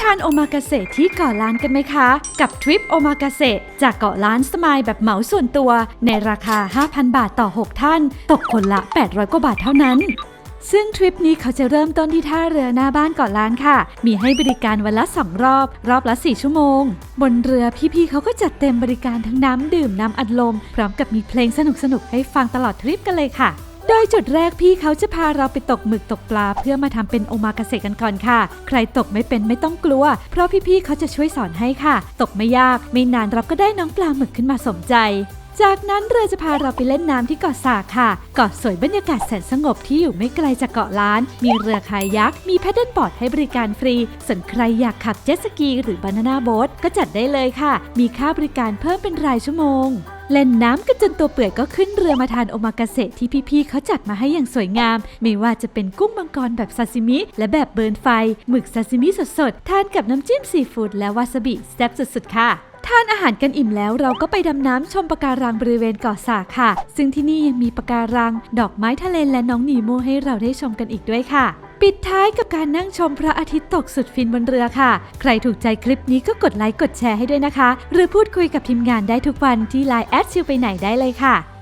ทานโอมากาเสะที่เกาะล้านกันไหมคะ กับทริปโอมากาเสะจากเกาะล้านสมายแบบเหมาส่วนตัว ในราคา 5,000 บาทต่อ 6 ท่าน ตกคนละ 800 กว่าบาทเท่านั้น ซึ่งทริปนี้เขาจะเริ่มต้นที่ท่าเรือหน้าบ้านเกาะล้านค่ะ มีให้บริการวันละ 2 รอบ รอบละ 4 ชั่วโมง บนเรือพี่ๆเขาก็จัดเต็มบริการทั้งน้ำดื่มน้ำอัดลม พร้อมกับมีเพลงสนุกๆให้ฟังตลอดทริปกันเลยค่ะ โดยจุดแรกพี่เขาจะพาเราไปตกหมึกตกปลา เพื่อมาทำเป็นโอมากาเสะกันก่อนค่ะ ใครตกไม่เป็นไม่ต้องกลัว เพราะพี่ๆเขาจะช่วยสอนให้ค่ะ ตกไม่ยาก ไม่นานเราก็ได้น้องปลาหมึกขึ้นมาสมใจจากนั้นเรือจะพาเราไปเล่นน้ำที่เกาะสาค่ะ เกาะสวยบรรยากาศแสนสงบที่อยู่ไม่ไกลจากเกาะล้าน มีเรือคายัก มีแพดเดิลบอร์ดให้บริการฟรี ส่วนใครอยากขับเจ็ตสกีหรือบานาน่าโบ๊ทก็จัดได้เลยค่ะ มีค่าบริการเพิ่มเป็นรายชั่วโมง เล่นน้ำกันจนตัวเปื่อยก็ขึ้นเรือมาทานโอมากาเสะที่พี่ๆเขาจัดมาให้อย่างสวยงาม ไม่ว่าจะเป็นกุ้งมังกรแบบซาซิมิ และแบบเบิร์นไฟ หมึกซาซิมิสดๆ ทานกับน้ำจิ้มซีฟู้ดและวาซาบิแซ่บสุดๆค่ะทานอาหารกันอิ่มแล้วเราก็ไปดำน้ำชมปะการังบริเวณเกาะสาค่ะ ซึ่งที่นี่ยังมีปะการัง ดอกไม้ทะเลและน้องนีโมให้เราได้ชมกันอีกด้วยค่ะ ปิดท้ายกับการนั่งชมพระอาทิตย์ตกสุดฟินบนเรือค่ะ ใครถูกใจคลิปนี้ก็กดไลค์กดแชร์ให้ด้วยนะคะ หรือพูดคุยกับทีมงานได้ทุกวันที่ไลน์แอดชิวไปไหนได้เลยค่ะ